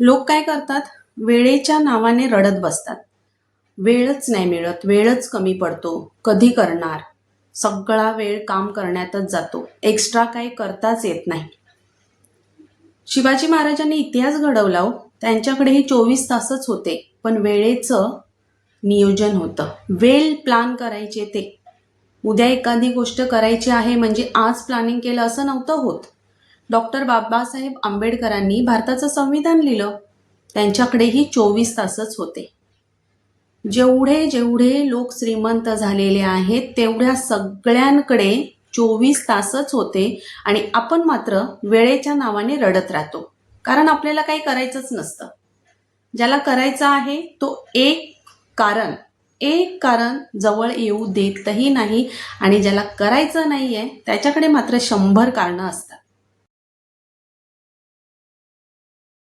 लोक काय करतात? वेळेच्या नावाने रडत बसतात. वेळच नाही मिळत वेळच कमी पडतो कधी करणार? सगळा वेळ काम करण्यातच जातो एक्स्ट्रा काही करताच येत नाही. शिवाजी महाराजांनी इतिहास घडवला हो. त्यांच्याकडेही चोवीस तासच होते पण वेळेचं नियोजन होतं. वेल प्लान करायचे ते. उद्या एखादी गोष्ट करायची आहे म्हणजे आज प्लॅनिंग केलं असं नव्हतं होत. डॉक्टर बाबासाहेब आंबेडकरांनी भारताचं संविधान लिहिलं. त्यांच्याकडेही चोवीस तासच होते. जेवढे जेवढे लोक श्रीमंत झालेले आहेत तेवढ्या सगळ्यांकडे चोवीस तासच होते आणि आपण मात्र वेळेच्या नावाने रडत राहतो. कारण आपल्याला काही करायचंच नसतं. ज्याला करायचं आहे तो एक कारण एक कारण जवळ येऊ देतही नाही आणि ज्याला करायचं नाही आहे त्याच्याकडे मात्र शंभर कारणं असतात.